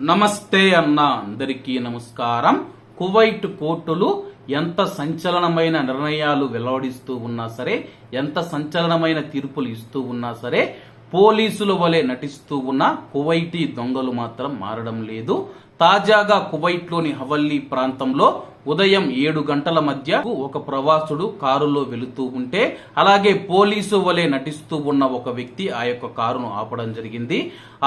నమస్తే అన్న అందరికీ నమస్కారం. కువైట్ కోర్టులు ఎంత సంచలనమైన నిర్ణయాలు వెల్లడిస్తూ ఉన్నా సరే ఎంత సంచలనమైన తీర్పులు ఇస్తూ ఉన్నా సరే పోలీసుల వలె నటిస్తూ ఉన్న కువైటీ దొంగలు మాత్రం మారడం లేదు. తాజాగా కువైట్లోని హవల్లీ ప్రాంతంలో ఉదయం ఏడు గంటల మధ్య ఒక ప్రవాసుడు కారులో వెళుతూ ఉంటే అలాగే పోలీసు వలె నటిస్తూ ఉన్న ఒక వ్యక్తి ఆ యొక్క కారును ఆపడం జరిగింది.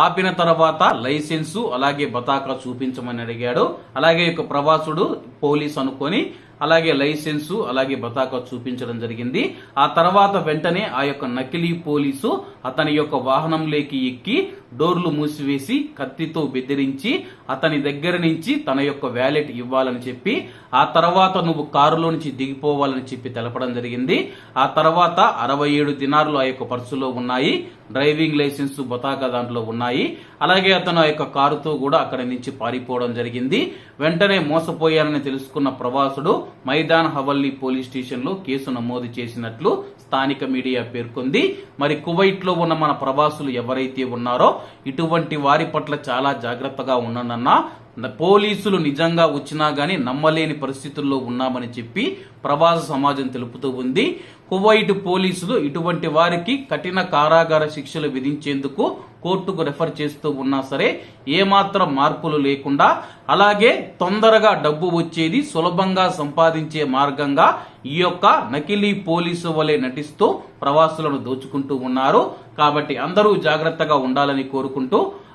ఆపిన తర్వాత లైసెన్సు అలాగే బతాకా చూపించమని అడిగాడు. అలాగే ఒక ప్రవాసుడు పోలీస్ అనుకొని అలాగే లైసెన్సు అలాగే బతాకా చూపించడం జరిగింది. ఆ తర్వాత వెంటనే ఆ యొక్క నకిలీ పోలీసు అతని యొక్క వాహనంలోకి ఎక్కి డోర్లు మూసివేసి కత్తితో బెదిరించి అతని దగ్గర నుంచి తన యొక్క వ్యాలెట్ ఇవ్వాలని చెప్పి ఆ తర్వాత నువ్వు కారులో నుంచి దిగిపోవాలని చెప్పి తెలపడం జరిగింది. ఆ తర్వాత అరవై ఏడు దినారులు ఆ యొక్క పర్సులో ఉన్నాయి. డ్రైవింగ్ లైసెన్స్ బతాకా దాంట్లో ఉన్నాయి. అలాగే అతను ఆ యొక్క కారుతో కూడా అక్కడి నుంచి పారిపోవడం జరిగింది. వెంటనే మోసపోయారని తెలుసుకున్న ప్రవాసుడు మైదాన్ హవల్లీ పోలీస్ స్టేషన్లో కేసు నమోదు చేసినట్లు స్థానిక మీడియా పేర్కొంది. మరి కువైట్లో ఉన్న మన ప్రవాసులు ఎవరైతే ఉన్నారో ఇటువంటి వారి పట్ల చాలా జాగ్రత్తగా ఉండనన్నా పోలీసులు నిజంగా వచ్చినా కానీ నమ్మలేని పరిస్థితుల్లో ఉన్నామని చెప్పి ప్రవాస సమాజం తెలుపుతూ ఉంది. కువైట్ పోలీసులు ఇటువంటి వారికి కఠిన కారాగార శిక్షలు విధించేందుకు కోర్టుకు రెఫర్ చేస్తూ ఉన్నా సరే ఏమాత్రం మార్పులు లేకుండా అలాగే తొందరగా డబ్బు వచ్చేది సులభంగా సంపాదించే మార్గంగా ఈ యొక్క నకిలీ పోలీసు వలె నటిస్తూ ప్రవాసులను దోచుకుంటూ ఉన్నారు. కాబట్టి అందరూ జాగ్రత్తగా ఉండాలని కోరుకుంటూ